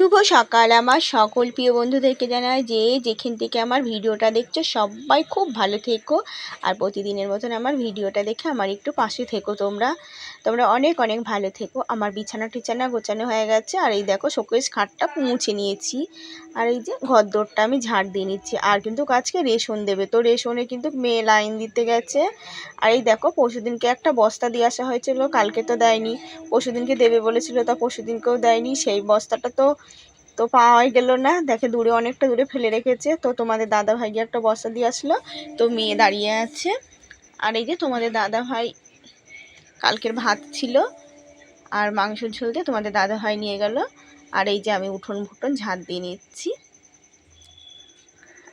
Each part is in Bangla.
শুভ সকাল। আমার সকল প্রিয় বন্ধুদেরকে জানাই যে যেখান থেকে আমার ভিডিওটা দেখছ, সবাই খুব ভালো থেকো। আর প্রতিদিনের মতন আমার ভিডিওটা দেখে আমার একটু পাশে থেকো তোমরা। তোমরা অনেক অনেক ভালো থেকো। আমার বিছানা টিছানা গোছানো হয়ে গেছে। আর এই দেখো, শোকেস খাটটা পৌঁছে নিয়েছি। আর এই যে ঘর দোরটা আমি ঝাড় দিয়ে নিচ্ছি। আর কিন্তু আজকে রেশন দেবে। তো রেশনে কিন্তু মেয়ে লাইন দিতে গেছে। আর এই দেখো, পরশুদিনকে একটা বস্তা দিয়ে আসা হয়েছিল, কালকে তো দেয়নি। পরশুদিনকে দেবে বলেছিল, তা পরশুদিনকেও দেয়নি। সেই বস্তাটা তো তো পাওয়াই গেল না। দেখে দূরে, অনেকটা দূরে ফেলে রেখেছে। তো তোমাদের দাদা ভাই একটা বস্তা দিয়ে আসলো। তো মেয়ে দাঁড়িয়ে আছে। আর এই যে তোমাদের দাদা ভাই, কালকের ভাত ছিল। আর মাংস ঝোল দিয়ে তোমাদের দাদা ভাই নিয়ে গেল। আর এই যে আমি উঠোন ফুটন ঝাঁট দিয়ে নিচ্ছি।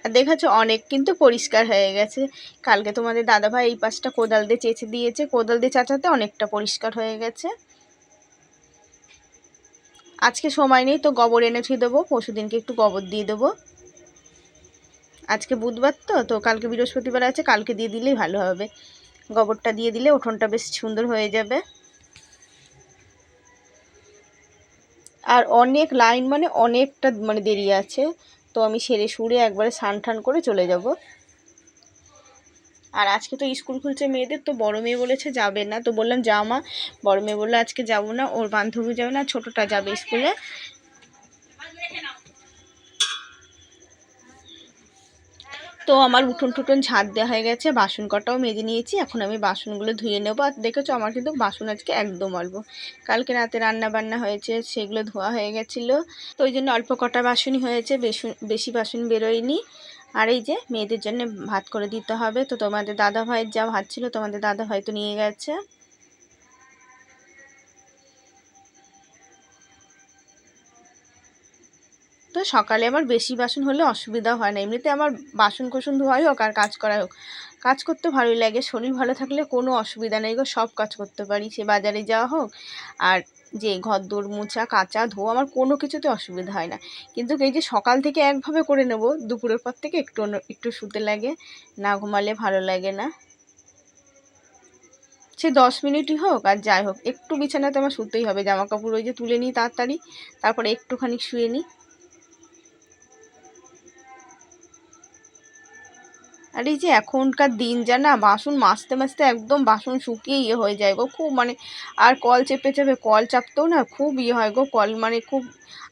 আর দেখাচ্ছ অনেক কিন্তু পরিষ্কার হয়ে গেছে। কালকে তোমাদের দাদাভাই এই পাশটা কোদাল দিয়ে চেঁচে দিয়েছে। কোদাল দিয়ে চাচাতে অনেকটা পরিষ্কার হয়ে গেছে। আজকে সময় নেই তো গোবর এনে ছুঁয়ে দেবো। পরশু দিনকে একটু গোবর দিয়ে দেবো। আজকে বুধবার তো তো কালকে বৃহস্পতিবার আছে, কালকে দিয়ে দিলেই ভালো হবে। গোবরটা দিয়ে দিলে উঠোনটা বেশ সুন্দর হয়ে যাবে। আর অনেক লাইন মানে অনেকটা মানে দেরি আছে। তো আমি সেরে সুরে একবারে সান ঠান করে চলে যাব। আর আজকে তো স্কুল খুলছে মেয়েদের, তো বড় মেয়ে বলেছে যাবে না। তো বললাম যা মা। বড় মেয়ে বলল, আজকে যাব না। ওর বান্ধবী যাবে না, ছোটোটা যাবে স্কুলে। তো আমার উঠোন টুটন ঝাঁট দেওয়া হয়ে গেছে, বাসন কটাও মেজে নিয়েছি, এখন আমি বাসনগুলো ধুয়ে নেব। আর দেখেছ, আমার কিন্তু বাসন আজকে একদম অল্প। কালকে রাতে রান্না বান্না হয়েছে, সেগুলো ধোয়া হয়ে গেছিল। তো ওই জন্য অল্প কটা বাসনই হয়েছে, বেশি বাসন বেরোয়নি। আর এই যে, মেয়েদের জন্য ভাত করে দিতে হবে। তো তোমাদের দাদা ভাইয়ের যা ভাত ছিল, তোমাদের দাদা ভাই তো নিয়ে গেছে। তো সকালে আমার বেশি বাসন হলে অসুবিধা হয় না। এমনিতে আমার বাসন কোসন ধোয়াই হোক আর কাজ করাই হোক। কাজ করতে ভালোই লাগে, শরীর ভালো থাকলে কোনো অসুবিধা নেই গো, সব কাজ করতে পারি। সে বাজারে যাওয়া হোক আর যে ঘর দৌড় মোছা, কাঁচা, ধোয়া, আমার কোনো কিছুতে অসুবিধা হয় না। কিন্তু এই যে সকাল থেকে একভাবে করে নেব, দুপুরের পর থেকে একটু একটু শুতে লাগে, না ঘুমালে ভালো লাগে না। সে দশ মিনিটই হোক আর যাই হোক, একটু বিছানাতে আমার শুতেই হবে। জামা কাপড় ওই যে তুলে নিই তাড়াতাড়ি, তারপরে একটুখানি শুয়ে নিই। আর এই যে এখনকার দিন যা না, বাসন মাজতে মাজতে একদম বাসন শুকিয়ে ইয়ে হয়ে যায় গো, খুব মানে আর কল চেপে চেপে, কল চাপতেও না খুব ইয়ে হয় গো, কল মানে খুব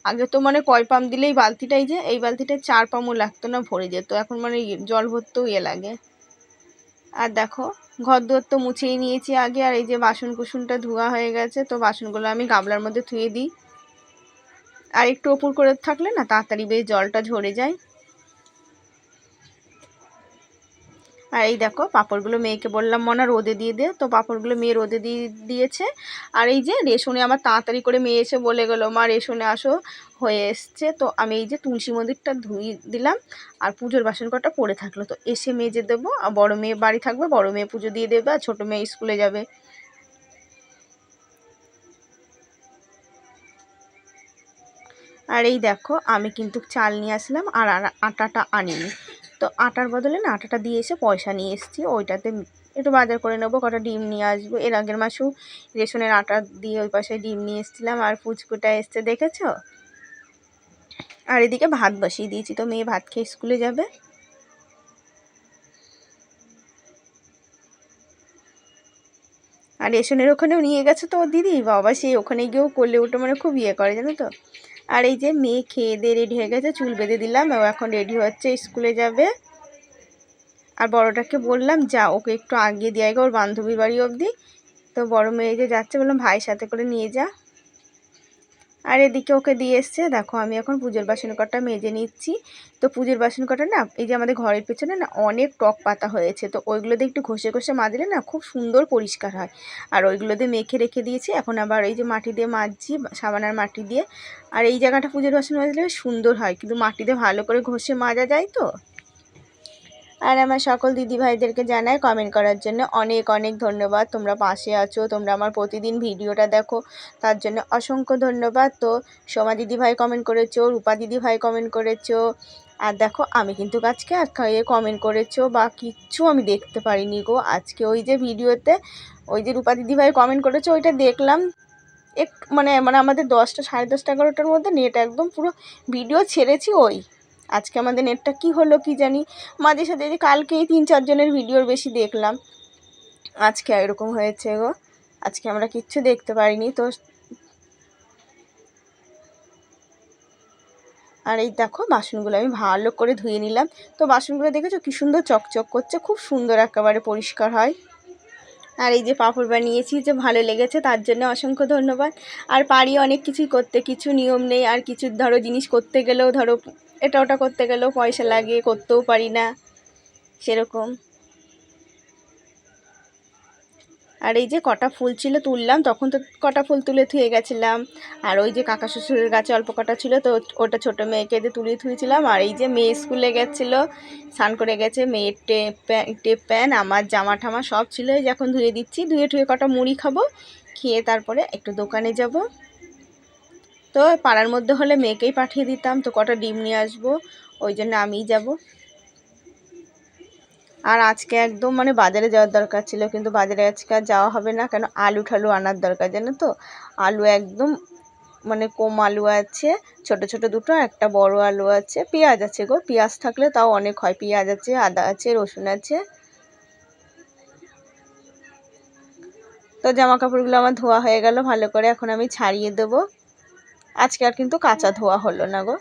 আগে তো মানে কয় পাম দিলেই বালতিটাই যে, এই বালতিটায় চার পামও লাগতো না, ভরে যেত, এখন মানে জল ভরতেও ইয়ে লাগে। আর দেখো ঘর দুয়ার তো মুছেই নিয়েছি আগে, আর এই যে বাসন কুসুনটা ধোয়া হয়ে গেছে, তো বাসনগুলো আমি গামলার মধ্যে ধুয়ে দিই। আর একটু ওপর করে থাকলে না, তাড়াতাড়ি বেশ জলটা ঝরে যায়। আর এই দেখো, পাঁপড়গুলো মেয়েকে বললাম, মনে, রোদে দিয়ে দে। তো পাঁপড়গুলো মেয়ে রোদে দিয়ে দিয়েছে। আর এই যে রেশনে আমার তাড়াতাড়ি করে মেয়ে এসে বলে গেলো, মা, রেশনে আসো। হয়ে এসছে। তো আমি এই যে তুলসী মন্দিরটা ধুই দিলাম আর পুজোর বাসন কটা পড়ে থাকল। তো এসে মেজে দেবো। আর বড়ো মেয়ে বাড়ি থাকবে, বড় মেয়ে পুজো দিয়ে দেবে আর ছোটো মেয়ে স্কুলে যাবে। আর এই দেখো, আমি কিন্তু চাল নিয়ে আসলাম আর আটাটা আনিনি। তো আটার বদলে না আটাটা দিয়ে এসে পয়সা নিয়ে এসেছি, ওইটাতে একটু বাজার করে নেব, কটা ডিম নিয়ে আসব। এর আগের মাসেও রেশনের আটা দিয়ে ওই পাশে ডিম নিয়ে এসেছিলাম আর ফুচকুটা এসছে, দেখেছ? আর এদিকে ভাত বসিয়ে দিয়েছি, তো মেয়ে ভাত খেয়ে স্কুলে যাবে। আর রেশনের ওখানেও নিয়ে গেছে তো দিদি, বাবা সেই ওখানে গিয়েও করলে ওটা মানে খুব ইয়ে করে, জানো তো? আর এই যে মেয়ে খেয়ে দিয়ে রেডি হয়ে গেছে, চুল বেঁধে দিলাম, ও এখন রেডি হচ্ছে, স্কুলে যাবে। আর বড়টাকে বললাম, যা, ওকে একটু আগিয়ে দিয়ে ওর বান্ধবীর বাড়ি অবধি। তো বড় মেয়ে যে যাচ্ছে, বললাম, ভাইয়ের সাথে করে নিয়ে যা। আর এদিকে ওকে দিয়ে এসছে, দেখো আমি এখন পুজোর বাসন কটা মেজে নিচ্ছি। তো পুজোর বাসন কটা না, এই যে আমাদের ঘরের পেছনে না অনেক টক পাতা হয়েছে, তো ওইগুলো দিয়ে একটু ঘষে ঘষে মাজলে না খুব সুন্দর পরিষ্কার হয়। আর ওইগুলো দিয়ে মেখে রেখে দিয়েছি, এখন আবার এই যে মাটি দিয়ে মাজছি, সাবানার মাটি দিয়ে। আর এই জায়গাটা পুজোর বাসন মাজলে সুন্দর হয়, কিন্তু মাটি দিয়ে ভালো করে ঘষে মাজা যায় তো। আর আমার সকল দিদি ভাইদেরকে জানাই কমেন্ট করার জন্য অনেক অনেক ধন্যবাদ। তোমরা পাশে আছো, তোমরা আমার প্রতিদিন ভিডিওটা দেখো, তার জন্য অসংখ্য ধন্যবাদ। তো সোমা দিদি ভাই কমেন্ট করেছ, রূপা দিদি ভাই কমেন্ট করেছ, আর দেখো আমি কিন্তু আজকে আর কমেন্ট করেছ বা কিচ্ছু আমি দেখতে পারিনি গো। আজকে ওই যে ভিডিওতে, ওই যে রূপা দিদি ভাই কমেন্ট করেছ, ওইটা দেখলাম। এক মানে মানে আমাদের দশটা, সাড়ে দশটা, এগারোটার মধ্যে নেট একদম পুরো ভিডিও ছেড়েছি ওই। আজকে আমাদের নেটটা কি হলো কি জানি? মাঝে সাথে যে কালকেই তিন চারজনের ভিডিওর বেশি দেখলাম। আজকে এরকম হয়েছে গো। আজকে আমরা কিচ্ছু দেখতে পারিনি তো। আর এই দেখো বাসনগুলো আমি ভালো করে ধুয়ে নিলাম। তো বাসনগুলো দেখেছ কি সুন্দর চকচক করছে, খুব সুন্দর একেবারে পরিষ্কার হয়। আর এই যে পাঁপড় বানিয়েছি যে ভালো লেগেছে, তার জন্য অসংখ্য ধন্যবাদ। আর পারি অনেক কিছুই করতে, কিছু নিয়ম নেই, আর কিছু ধরো জিনিস করতে গেলেও ধরো এটা ওটা করতে গেলেও পয়সা লাগে, করতেও পারি না, সেরকম। আর এই যে কটা ফুল ছিল তুললাম, তখন তো কটা ফুল তুলে থুয়ে গেছিলাম। আর ওই যে কাকা শ্বশুরের গাছে অল্প কটা ছিল, তো ওটা ছোটো মেয়েকে দিয়ে তুলে থুয়েছিলাম। আর এই যে মেয়ে স্কুলে গেছিল, স্নান করে গেছে, মেয়ের টেপ টেপ প্যান, আমার জামা ঠামা সব ছিল। এখন ধুয়ে দিচ্ছি, ধুয়ে টুয়ে কটা মুড়ি খাব, খেয়ে তারপরে একটু দোকানে যাব। তো পাড়ার মধ্যে হলে মেয়েকেই পাঠিয়ে দিতাম, তো কটা ডিম নিয়ে আসব, ওই জন্য আমিই যাব। আর আজকে একদম মানে বাজারে যাওয়ার দরকার ছিল, কিন্তু বাজারে আজকে আর যাওয়া হবে না, কেন আলু ঠালু আনার দরকার, জানো তো? আলু একদম মানে কম আলু আছে, ছোট ছোট দুটো, একটা বড় আলু আছে, পেঁয়াজ আছে গো, পেঁয়াজ থাকলে তাও অনেক হয়, পেঁয়াজ আছে, আদা আছে, রসুন আছে। তো জামা কাপড়গুলো আমার ধোয়া হয়ে গেল, ভালো করে এখন আমি ছাড়িয়ে দেবো। আজকে আর কিন্তু কাঁচা ধোয়া হলো না গো।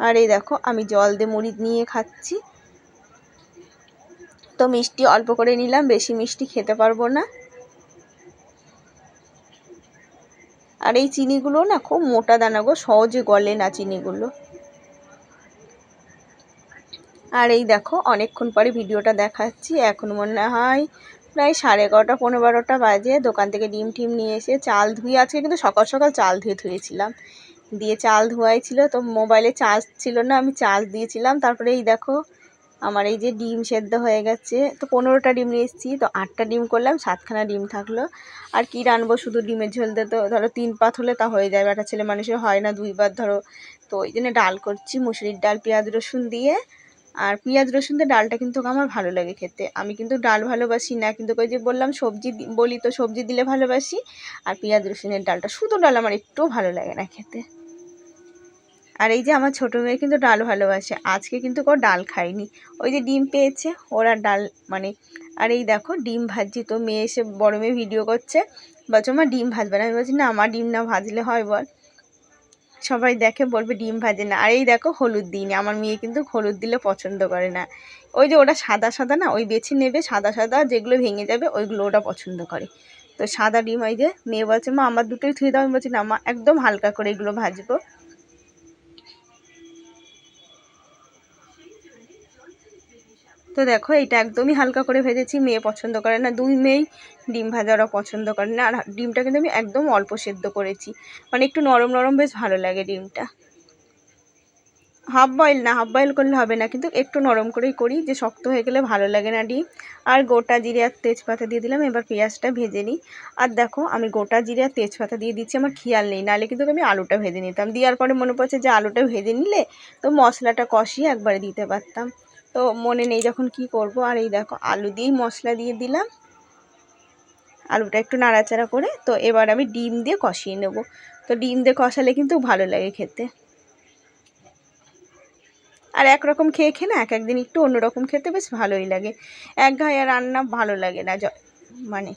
আর এই দেখো, আমি জল দিয়ে মুড়ি নিয়ে খাচ্ছি। তো মিষ্টি অল্প করে নিলাম, বেশি মিষ্টি খেতে পারব না। আর এই চিনিগুলো না খুব মোটা দানা গো, সহজে গলে না চিনিগুলো। আর এই দেখো, অনেকক্ষণ পরে ভিডিওটা দেখাচ্ছি, এখন মনে হয় প্রায় সাড়ে এগারোটা, পনেরো বারোটা বাজে। দোকান থেকে ডিম টিম নিয়ে এসে চাল ধুয়ে আজকে কিন্তু সকাল সকাল চাল ধুয়ে ধুয়েছিলাম। দিয়ে চাল ধোয়াই ছিল, তো মোবাইলে চার্জ ছিল না, আমি চার্জ দিয়েছিলাম। তারপরে এই দেখো, আমার এই যে ডিম সেদ্ধ হয়ে গেছে। তো পনেরোটা ডিম নিয়ে এসেছি, তো আটটা ডিম করলাম, সাতখানা ডিম থাকল। আর কি রানবো, শুধু ডিমের ঝোল দিয়ে তো, ধরো তিন পাত হলে তা হয়ে যাবে একটা ছেলে মানুষের হয় না দুইবার ধরো। তো ওই জন্য ডাল করছি, মুসুরির ডাল, পেঁয়াজ, রসুন দিয়ে আর পেঁয়াজ, রসুন দিয়ে ডালটা কিন্তু আমার ভালো লাগে খেতে। আমি কিন্তু ডাল ভালোবাসি না, কিন্তু ওই যে বললাম সবজি বলি তো, সবজি দিলে ভালোবাসি। আর পেঁয়াজ, রসুনের ডালটা, শুধু ডাল আমার একটুও ভালো লাগে না খেতে। আর এই যে আমার ছোটো মেয়ে কিন্তু ডাল ভালোবাসে। আজকে কিন্তু কেউ ডাল খায়নি। ওই যে ডিম পেয়েছে, ওরা ডাল মানে আর এই দেখো ডিম ভাজছি তো, মেয়ে এসে বড় মেয়ে ভিডিও করছে। বলছো আমার ডিম ভাজবে না। আমি বলছি, না আমার ডিম না ভাজলে হয় বল। সবাই দেখে বলবে ডিম ভাজে না। আর এই দেখো হলুদ দিইনি আমার মেয়ে কিন্তু হলুদ দিলে পছন্দ করে না। ওই যে ওটা সাদা সাদা না, ওই বেছে নেবে, সাদা সাদা যেগুলো ভেঙে যাবে, ওইগুলো ওটা পছন্দ করে। তো সাদা ডিম, ওই যে মেয়ে বলছে, মা, আমার দুটোই থুয়ে দাও। আমি বলছি, না, মা, একদম হালকা করে এগুলো ভাজবো। তো দেখো, এটা একদমই হালকা করে ভেজেছি, মেয়ে পছন্দ করে না, দুই মেয়েই ডিম ভাজা ওরা পছন্দ করে না, আর ডিমটা কিন্তু আমি একদম অল্প সেদ্ধ করেছি মানে একটু নরম নরম বেশ ভালো লাগে ডিমটা। হাফ বয়েল না, হাফ বয়েল করলে হবে না, কিন্তু একটু নরম করেই করি, যে শক্ত হয়ে গেলে ভালো লাগে না ডিম। আর গোটা জিরে আর তেজপাতা দিয়ে দিলাম, এবার পেঁয়াজটা ভেজে নিই। আর দেখো, আমি গোটা জিরে আর তেজপাতা দিয়ে দিচ্ছি, আমার খেয়াল নেই, নাহলে কিন্তু আমি আলুটা ভেজে নিতাম। দেওয়ার পরে মনে পড়ছে যে আলুটা ভেজে নিলে তো মশলাটা কষিয়ে একবারে দিতে পারতাম। তো মনে নেই যখন কি করব। আর এই দেখো, আলু দিয়েই মশলা দিয়ে দিলাম। আলুটা একটু নাড়াচাড়া করে, তো এবার আমি ডিম দিয়ে কষিয়ে নেব। তো ডিম দিয়ে কষালে কিন্তু ভালো লাগে খেতে। আর একরকম খেয়ে খেয়ে না এক একদিন একটু অন্যরকম খেতে বেশ ভালোই লাগে। এক ঘায়া রান্না ভালো লাগে না মানে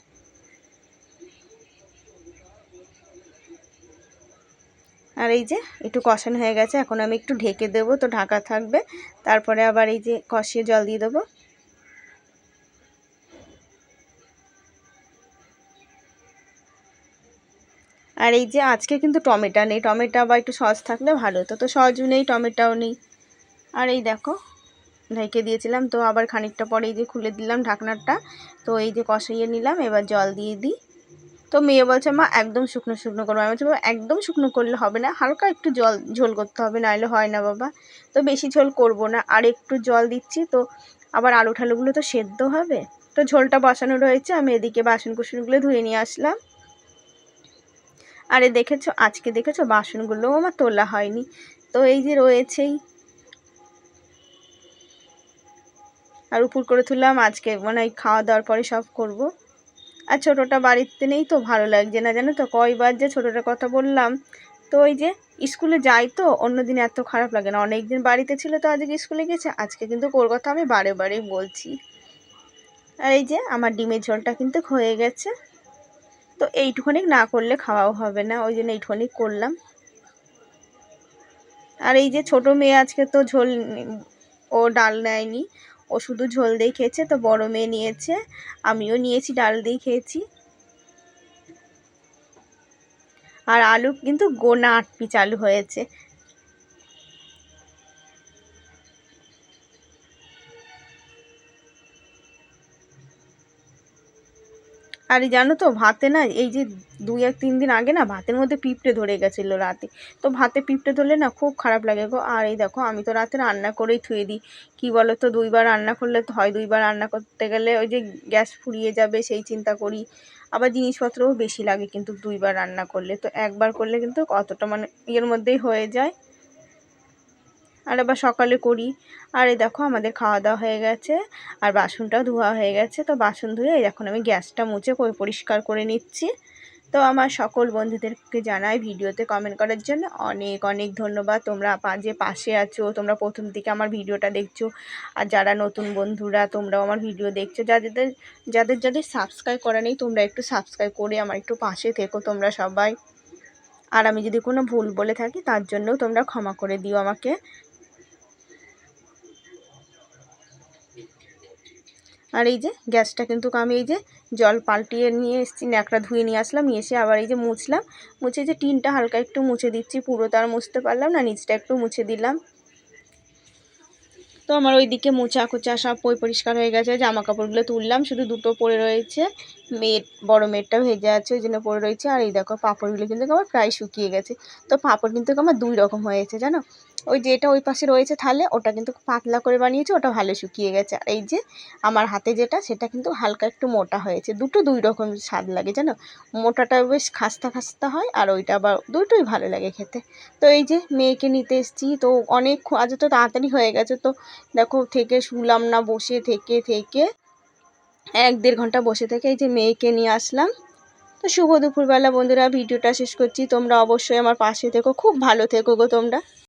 আর এই যে একটু কষানো হয়ে গেছে, এখন আমি একটু ঢেকে দেবো, তো ঢাকা থাকবে। তারপরে আবার এই যে কষিয়ে জল দিয়ে দেবো। আর এই যে আজকে কিন্তু টমেটো নেই, টমেটো আবার একটু সস থাকলে ভালো হতো, তো সসও নেই, টমেটোও নেই। আর এই দেখো, ঢেকে দিয়েছিলাম, তো আবার খানিকটা পরে এই যে খুলে দিলাম ঢাকনাটা, তো এই যে কষাইয়ে নিলাম, এবার জল দিয়ে দিই। তো মেয়ে বলছে, মা, একদম শুকনো শুকনো করব। আমি বলছি একদম শুকনো করলে হবে না। হালকা একটু জল, ঝোল করতে হবে নাহলে হয় না, বাবা। তো বেশি ঝোল করব না। আর একটু জল দিচ্ছি, তো আবার আলু ঠালুগুলো তো সেদ্ধ হবে। তো ঝোলটা বসানো রয়েছে। আমি এদিকে বাসন কুসনগুলো ধুয়ে নিয়ে আসলাম। আরে দেখেছ, আজকে দেখেছ, বাসনগুলোও আমার তোলা হয়নি। তো এই যে রয়েছেই। আর উপর করে তুললাম। আজকে মানে খাওয়া দাওয়ার পরে সব করব। আর ছোটোটা বাড়িতে নেই তো ভালো লাগছে না, জানো তো? কয়বার যে ছোটোটার কথা বললাম। তো ওই যে স্কুলে যাই তো অন্য দিন এত খারাপ লাগে না। অনেক দিন বাড়িতে ছিল তো, আজকে স্কুলে গেছে। আজকে কিন্তু ওর কথা আমি বারে বারেই বলছি। আর এই যে আমার ডিমের ঝোলটা কিন্তু হয়ে গেছে। তো এইটুখানি না করলে খাওয়াও হবে না, ওই জন্য এইটুখানি করলাম। আর এই যে ছোট মেয়ে আজকে তো ঝোল ও ডাল নেয়নি। ও শুধু ঝোল দিয়ে খেয়েছে, তো বড় মেয়ে নিয়েছে। আমিও নিয়েছি, ডাল দিয়ে খেয়েছি। আর আলু কিন্তু গোনা আট পিচ আলু হয়েছে। আর জানো তো, ভাতে না, এই যে দুই এক তিন দিন আগে না ভাতের মধ্যে পিঁপড়ে ধরে গেছিল রাতে। তো ভাতে পিঁপড়ে ধরলে না খুব খারাপ লাগে গো। আর এই দেখো, আমি তো রাতে রান্না করেই থুয়ে দিই। কী বলো তো দুইবার রান্না করলে তো হয়, দুইবার রান্না করতে গেলে ওই যে গ্যাস ফুরিয়ে যাবে, সেই চিন্তা করি। আবার জিনিসপত্রও বেশি লাগে কিন্তু দুইবার রান্না করলে। তো একবার করলে কিন্তু কতটা মানে ইয়ের মধ্যেই হয়ে যায়। আর আবার সকালে করি। আর এই দেখো আমাদের খাওয়া দাওয়া হয়ে গেছে, আর বাসনটাও ধোয়া হয়ে গেছে। তো বাসন ধুয়ে এখন আমি গ্যাসটা মুছে পরিষ্কার করে নিচ্ছি। তো আমার সকল বন্ধুদেরকে জানাই ভিডিওতে কমেন্ট করার জন্য অনেক অনেক ধন্যবাদ। তোমরা যে পাশে আছো, তোমরা প্রথম থেকে আমার ভিডিওটা দেখছ। আর যারা নতুন বন্ধুরা, তোমরাও আমার ভিডিও দেখছ। যাদের যাদের যাদের সাবস্ক্রাইব করা নেই, তোমরা একটু সাবস্ক্রাইব করে আমার একটু পাশে থেকো তোমরা সবাই। আর আমি যদি কোনো ভুল বলে থাকি, তার জন্যও তোমরা ক্ষমা করে দিও আমাকে। আর এই যে গ্যাসটা কিন্তু আমি এই যে জল পাল্টিয়ে নিয়ে এসেছি, ন্যাকড়া ধুয়ে নিয়ে আসলাম, নিয়ে এসে আবার এই যে মুছলাম। মুছে যে টিনটা হালকা একটু মুছে দিচ্ছি, পুরো তার মুছতে পারলাম না, নিচটা একটু মুছে দিলাম। তো আমার ওই দিকে মোচা কোচা সব পই পরিষ্কার হয়ে গেছে জামা কাপড়গুলো তুললাম, শুধু দুটো পরে রয়েছে। মেয়ের, বড় মেয়েরটা ভেজে আছে, ওই জন্য পরে রয়েছে। আর এই দেখো, পাঁপড়গুলো কিন্তু আমার প্রায় শুকিয়ে গেছে। তো পাঁপড় কিন্তু আমার দুই রকম হয়েছে, জানো? ওই যেটা ওই পাশে রয়েছে থালে, ওটা কিন্তু পাতলা করে বানিয়েছে, ওটা ভালো শুকিয়ে গেছে। আর এই যে আমার হাতে যেটা, সেটা কিন্তু হালকা একটু মোটা হয়েছে। দুটো দুই রকম স্বাদ লাগে, জানো? মোটাটা বেশ খাস্তা খাস্তা হয়, আর ওইটা আবার দুটোই ভালো লাগে খেতে। তো এই যে মেয়েকে নিতে এসেছি, তো অনেক আজ তো তাড়াতাড়ি হয়ে গেছে, তো দেখো থেকে শুলাম না, বসে থেকে থেকে এক দেড় ঘণ্টা বসে থেকে এই যে মেয়েকে নিয়ে আসলাম। তো শুভ দুপুরবেলা বন্ধুরা, ভিডিওটা শেষ করছি। তোমরা অবশ্যই আমার পাশে থেকো, খুব ভালো থেকো গো তোমরা।